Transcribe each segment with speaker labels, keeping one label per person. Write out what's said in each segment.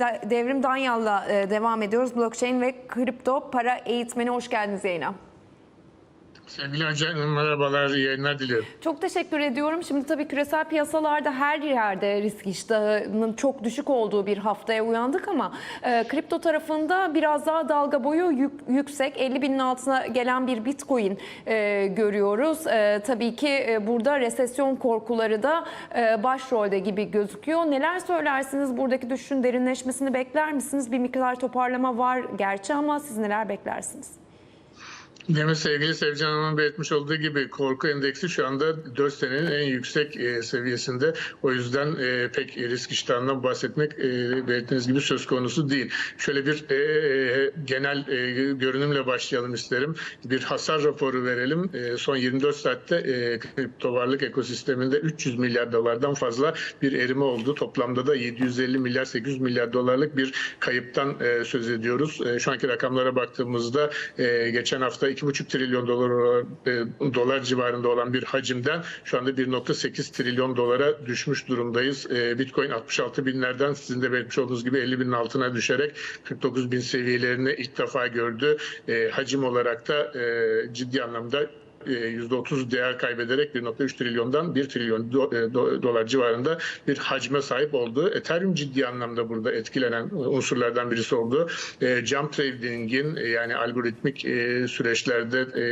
Speaker 1: Devrim Danyal'la e, devam ediyoruz. Blockchain ve kripto para eğitmeni hoş geldiniz yayına.
Speaker 2: Sevgili hocam merhabalar, iyi yayınlar diliyorum.
Speaker 1: Çok teşekkür ediyorum. Şimdi tabii küresel piyasalarda her yerde risk iştahının çok düşük olduğu bir haftaya uyandık ama e, kripto tarafında biraz daha dalga boyu yük- yüksek 50 binin altına gelen bir bitcoin e, görüyoruz. E, tabii ki e, burada resesyon korkuları da e, başrolde gibi gözüküyor. Neler söylersiniz? Buradaki düşüşün derinleşmesini bekler misiniz? Bir miktar toparlama var gerçi ama siz neler beklersiniz?
Speaker 2: Demin sevgili Sevcan Hanım'ın belirtmiş olduğu gibi korku endeksi şu anda 4 senenin en yüksek e, seviyesinde. O yüzden e, pek risk iştahından bahsetmek e, belirttiğiniz gibi söz konusu değil. Şöyle bir e, e, genel e, görünümle başlayalım isterim. Bir hasar raporu verelim. E, son 24 saatte e, kripto varlık ekosisteminde 300 milyar dolardan fazla bir erime oldu. Toplamda da 750 milyar 800 milyar dolarlık bir kayıptan e, söz ediyoruz. E, şu anki rakamlara baktığımızda e, geçen hafta 2,5 trilyon dolar e, dolar civarında olan bir hacimden şu anda 1,8 trilyon dolara düşmüş durumdayız. E, Bitcoin 66 binlerden sizin de belirtmiş olduğunuz gibi 50 binin altına düşerek 49 bin seviyelerini ilk defa gördü. E, hacim olarak da ciddi anlamda %30 değer kaybederek 1.3 trilyondan 1 trilyon e, do- dolar civarında bir hacme sahip oldu. Ethereum ciddi anlamda burada etkilenen unsurlardan birisi oldu. E, Jump trading'in e, yani algoritmik e, süreçlerde e,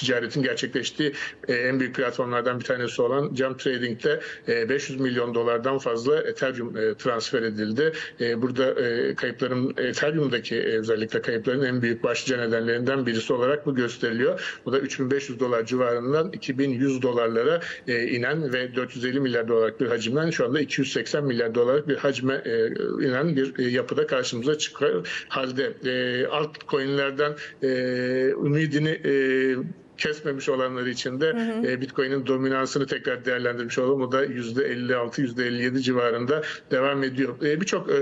Speaker 2: ticaretin gerçekleştiği e, en büyük platformlardan bir tanesi olan Jump Trading'de e, 500 milyon dolardan fazla Ethereum e, transfer edildi. E, Burada e, kayıpların Ethereum'daki e, özellikle kayıpların en büyük başlıca nedenlerinden birisi olarak bu gösteriliyor. Bu da 3500 dolar civarından 2100 dolarlara e, inen ve 450 milyar dolarlık bir hacimden şu anda 280 milyar dolarlık bir hacme e, inen bir e, yapıda karşımıza çıkar halde e, altcoin'lerden e, ümidini e, kesmemiş olanlar için de e, Bitcoin'in dominansını tekrar değerlendirmiş olalım. O da %56, %57 civarında devam ediyor. E, Birçok e,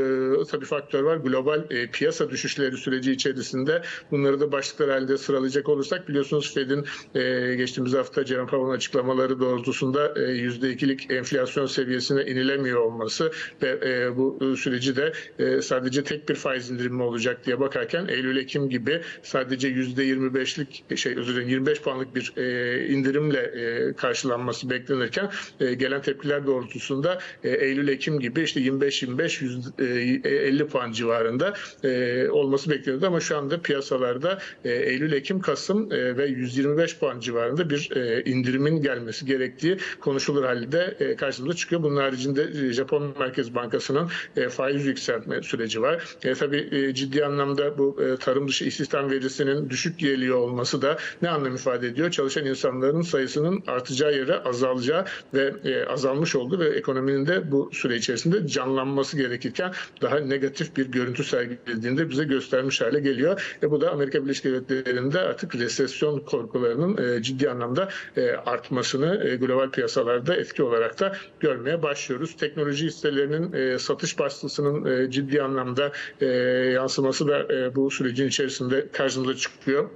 Speaker 2: tabii faktör var. Global e, piyasa düşüşleri süreci içerisinde bunları da başlıklar halinde sıralayacak olursak biliyorsunuz Fed'in e, geçtiğimiz hafta Jerome Powell'ın açıklamaları doğrultusunda e, %2'lik enflasyon seviyesine inilemiyor olması ve e, bu süreci de e, sadece tek bir faiz indirimi olacak diye bakarken Eylül-Ekim gibi sadece %25'lik şey özür dilerim 25 puanlık bir e, indirimle e, karşılanması beklenirken e, gelen tepkiler doğrultusunda e, Eylül-Ekim gibi işte 25-25 50 puan civarında e, olması bekleniyordu ama şu anda piyasalarda e, Eylül-Ekim Kasım e, ve 125 puan civarında bir e, indirimin gelmesi gerektiği konuşulur halde e, karşımıza çıkıyor. Bunun haricinde e, Japon Merkez Bankası'nın e, faiz yükseltme süreci var. E, tabii e, ciddi anlamda bu e, tarım dışı istihdam verisinin düşük geliyor olması da ne anlam ifade ediyor? Çalışan insanların sayısının artacağı yere azalacağı ve e, azalmış oldu ve ekonominin de bu süre içerisinde canlanması gerekirken daha negatif bir görüntü sergilediğinde bize göstermiş hale geliyor. E, bu da Amerika Birleşik Devletleri'nde artık resesyon korkularının e, ciddi anlamda e, artmasını e, global piyasalarda etki olarak da görmeye başlıyoruz. Teknoloji hisselerinin e, satış baskısının e, ciddi anlamda e, yansıması da e, bu sürecin içerisinde karşımıza çıkıyor.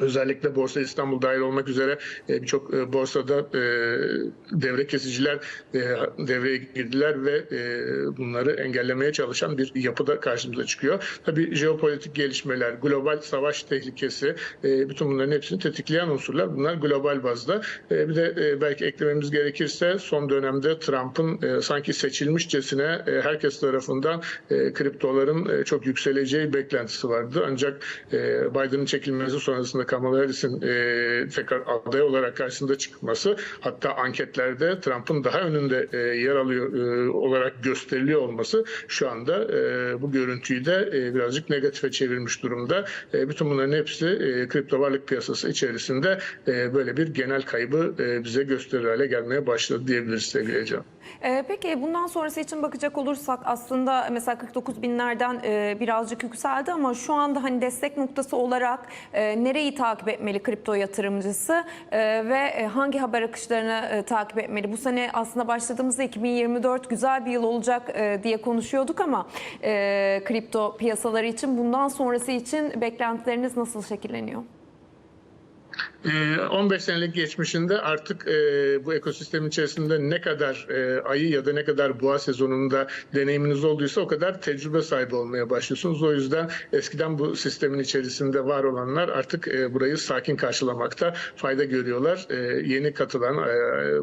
Speaker 2: Özellikle Borsa İstanbul dahil olmak üzere e, birçok e, borsada e, devre kesiciler devreye girdiler ve bunları engellemeye çalışan bir yapıda karşımıza çıkıyor. Tabii jeopolitik gelişmeler, global savaş tehlikesi, bütün bunların hepsini tetikleyen unsurlar. Bunlar global bazda. Bir de belki eklememiz gerekirse son dönemde Trump'ın sanki seçilmişçesine herkes tarafından kriptoların çok yükseleceği beklentisi vardı. Ancak Biden'ın çekilmesi sonrasında Kamala Harris'in e, tekrar aday olarak karşısında çıkması hatta anketlerde Trump'ın daha önünde e, yer alıyor e, olarak gösteriliyor olması şu anda e, bu görüntüyü de e, birazcık negatife çevirmiş durumda. E, bütün bunların hepsi e, kripto varlık piyasası içerisinde e, böyle bir genel kaybı e, bize gösterir hale gelmeye başladı diyebiliriz sevgili Ece.
Speaker 1: Ee, peki bundan sonrası için bakacak olursak aslında mesela 49 binlerden e, birazcık yükseldi ama şu anda hani destek noktası olarak e, nereyi takip etmeli kripto yatırımcısı e, ve e, hangi haber akışlarını e, takip etmeli? Bu sene aslında başladığımızda 2024 güzel bir yıl olacak diye konuşuyorduk ama kripto piyasaları için bundan sonrası için beklentileriniz nasıl şekilleniyor?
Speaker 2: Ee, 15 senelik geçmişinde artık e, bu ekosistemin içerisinde ne kadar e, ayı ya da ne kadar boğa sezonunda deneyiminiz olduysa o kadar tecrübe sahibi olmaya başlıyorsunuz. O yüzden eskiden bu sistemin içerisinde var olanlar artık e, burayı sakin karşılamakta fayda görüyorlar. Yeni katılan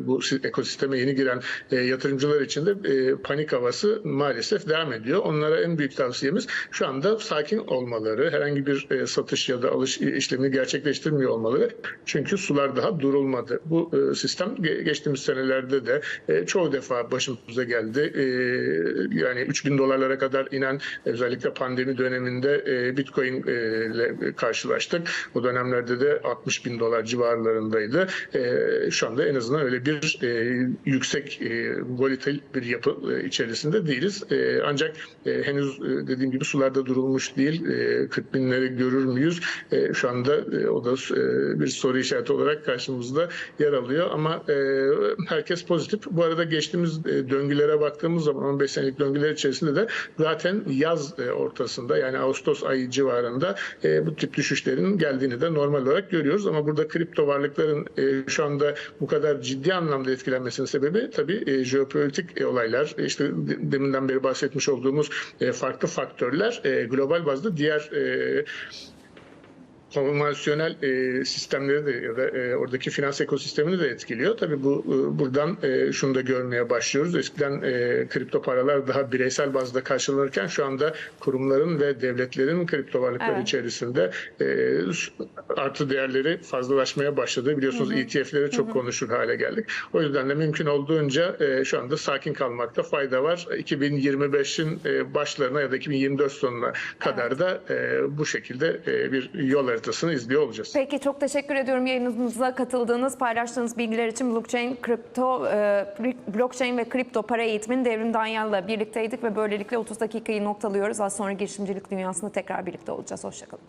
Speaker 2: bu si- ekosisteme yeni giren yatırımcılar için de panik havası maalesef devam ediyor. Onlara en büyük tavsiyemiz şu anda sakin olmaları, herhangi bir satış ya da alış işlemini gerçekleştirmiyor olmaları. Çünkü sular daha durulmadı. Bu e, sistem ge- geçtiğimiz senelerde de e, çoğu defa başımıza geldi. E, yani 3000 dolarlara kadar inen özellikle pandemi döneminde e, Bitcoin ile karşılaştık. O dönemlerde de 60 bin dolar civarlarındaydı. E, şu anda en azından öyle bir yüksek e, volatil bir yapı içerisinde değiliz. Ancak henüz dediğim gibi sularda durulmuş değil. E, 40 binleri görür müyüz? E, şu anda o da bir soru işareti olarak karşımızda yer alıyor. Ama e, herkes pozitif. Bu arada geçtiğimiz e, döngülere baktığımız zaman 15 senelik döngüler içerisinde de zaten yaz e, ortasında yani Ağustos ayı civarında e, bu tip düşüşlerin geldiğini de normal olarak görüyoruz. Ama burada kripto varlıkların e, şu anda bu kadar ciddi anlamda etkilenmesinin sebebi tabii e, jeopolitik e, olaylar. İşte de- deminden beri bahsetmiş olduğumuz e, farklı faktörler e, global bazda diğer e, konvansiyonel e, sistemleri de ya da e, oradaki finans ekosistemini de etkiliyor. Tabii bu e, buradan e, şunu da görmeye başlıyoruz. Eskiden e, kripto paralar daha bireysel bazda karşılanırken şu anda kurumların ve devletlerin kripto varlıkları
Speaker 1: Evet.
Speaker 2: içerisinde e, artı değerleri fazlalaşmaya başladı. Biliyorsunuz ETF'leri çok konuşur hale geldik. O yüzden de mümkün olduğunca e, şu anda sakin kalmakta fayda var. 2025'in e, başlarına ya da 2024 sonuna kadar da e, bu şekilde e, bir yol haritasını izliyor olacağız.
Speaker 1: Peki çok teşekkür ediyorum yayınımıza katıldığınız, paylaştığınız bilgiler için blockchain, kripto, e, blockchain ve kripto para eğitimin Devrim Danyal'la birlikteydik ve böylelikle 30 dakikayı noktalıyoruz. Az sonra girişimcilik dünyasında tekrar birlikte olacağız. Hoşçakalın.